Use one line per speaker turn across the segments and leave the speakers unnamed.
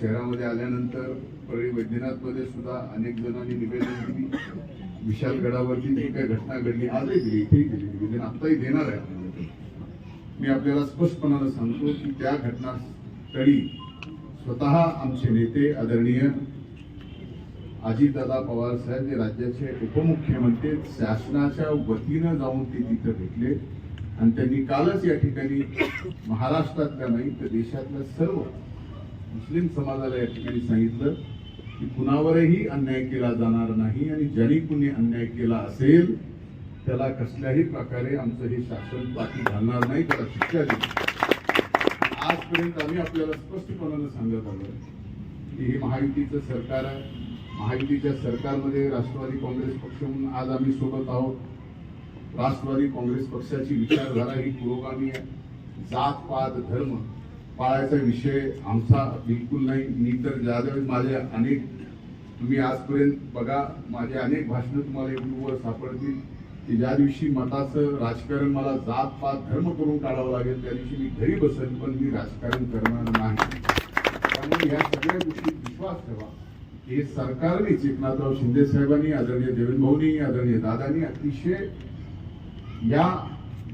शहरामध्ये आल्यानंतर परळी वैद्यनाथमध्ये सुद्धा अनेक जणांनी निवेदन दिली. विशालगडावरती जी काही घटना घडली आजही दिली इथेही दिली. निवेदन आत्ताही देणार आहे मी आपल्याला स्पष्टपणानं सांगतो की त्या घटनास्थळी स्वतः आमचे नेते आदरणीय अजितदादा पवार साहेब जे राज्याचे उपमुख्यमंत्री शासनाच्या वतीनं जाऊन ते तिथं भेटले. आणि त्यांनी कालच या ठिकाणी महाराष्ट्रातल्या नाही तर देशातल्या सर्व मुस्लिम समाजाला या ठिकाणी सांगितलं की कुणावरही अन्याय केला जाणार नाही आणि ज्यांनी कुणी अन्याय केला असेल त्याला कसल्याही प्रकारे आमचं हे शासन पाठी घालणार नाही त्याला शिक्षा देईल आजपर्यंत आम्ही आपल्याला स्पष्टपणानं सांगत आलो की हे महायुतीचं सरकार आहे. महायुतीच्या सरकारमध्ये राष्ट्रवादी काँग्रेस पक्ष म्हणून आज आम्ही सोबत आहोत. राष्ट्रवादी काँग्रेस पक्षाची विचारधारा ही पुरोगामी आहे. जात पात धर्म पाळायचा विषय आमचा बिलकुल नाही. मी तर ज्यावेळेस माझे अनेक तुम्ही आजपर्यंत बघा माझे अनेक भाषणं तुम्हाला युट्यूबवर सापडतील. की ज्या दिवशी मताचं राजकारण मला जात पात धर्म करून काढावं लागेल त्या दिवशी मी घरी बसेल पण मी राजकारण करणार नाही. त्यामुळे ह्या सगळ्या गोष्टीत विश्वास ठेवा. हे सरकारने एकनाथराव शिंदे साहेबांनी आदरणीय देवेंद्र भाऊनी आदरणीय दादांनी अतिशय या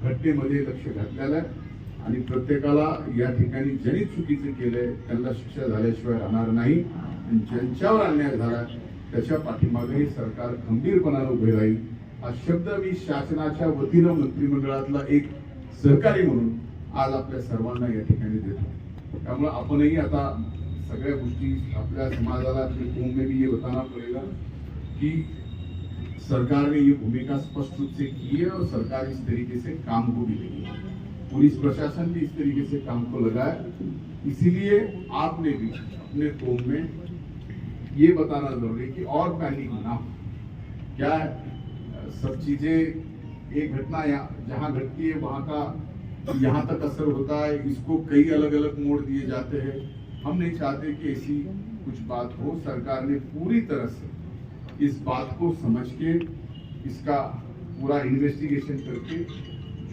घटनेमध्ये लक्ष घातलेलं आहे आणि प्रत्येकाला या ठिकाणी ज्यांनी चुकीचं केलंय त्यांना शिक्षा झाल्याशिवाय राहणार नाही आणि ज्यांच्यावर अन्याय झाला त्याच्या पाठीमागेही सरकार खंबीरपणानं उभे राहील. हा शब्द मी शासनाच्या वतीनं मंत्रिमंडळातला एक सहकारी म्हणून आज आपल्या सर्वांना या ठिकाणी देतो. त्यामुळे आपणही आता सगळ्या गोष्टी आपल्या समाजाला अपने कौम बताना पड़ेगा की सरकार ने ये भूमिका स्पष्ट रूप से की है और सरकार इस तरीके से काम को भी लगी पुलिस प्रशासन भी इस तरीके से काम को लगा है इसीलिए आपने भी अपने कौम में ये बताना ज़रूरी कि और पैनिक ना हो। क्या सब चीज़ें, एक घटना जहाँ घटती है, वहाँ का यहाँ तक असर होता है, इसको कई अलग अलग मोड़ दिए जाते हैं। हम नहीं चाहते कि ऐसी कुछ बात हो। सरकार ने पूरी तरह से इस बात को समझ के, इसका पूरा इन्वेस्टिगेशन करके,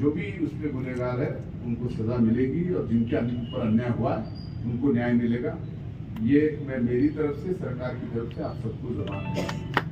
जो भी उसमें गुनहगार है, उनको सजा मिलेगी और जिनके ऊपर अन्याय हुआ है, उनको न्याय मिलेगा। ये मैं मेरी तरफ़ से, सरकार की तरफ़ से आप सबको जवाब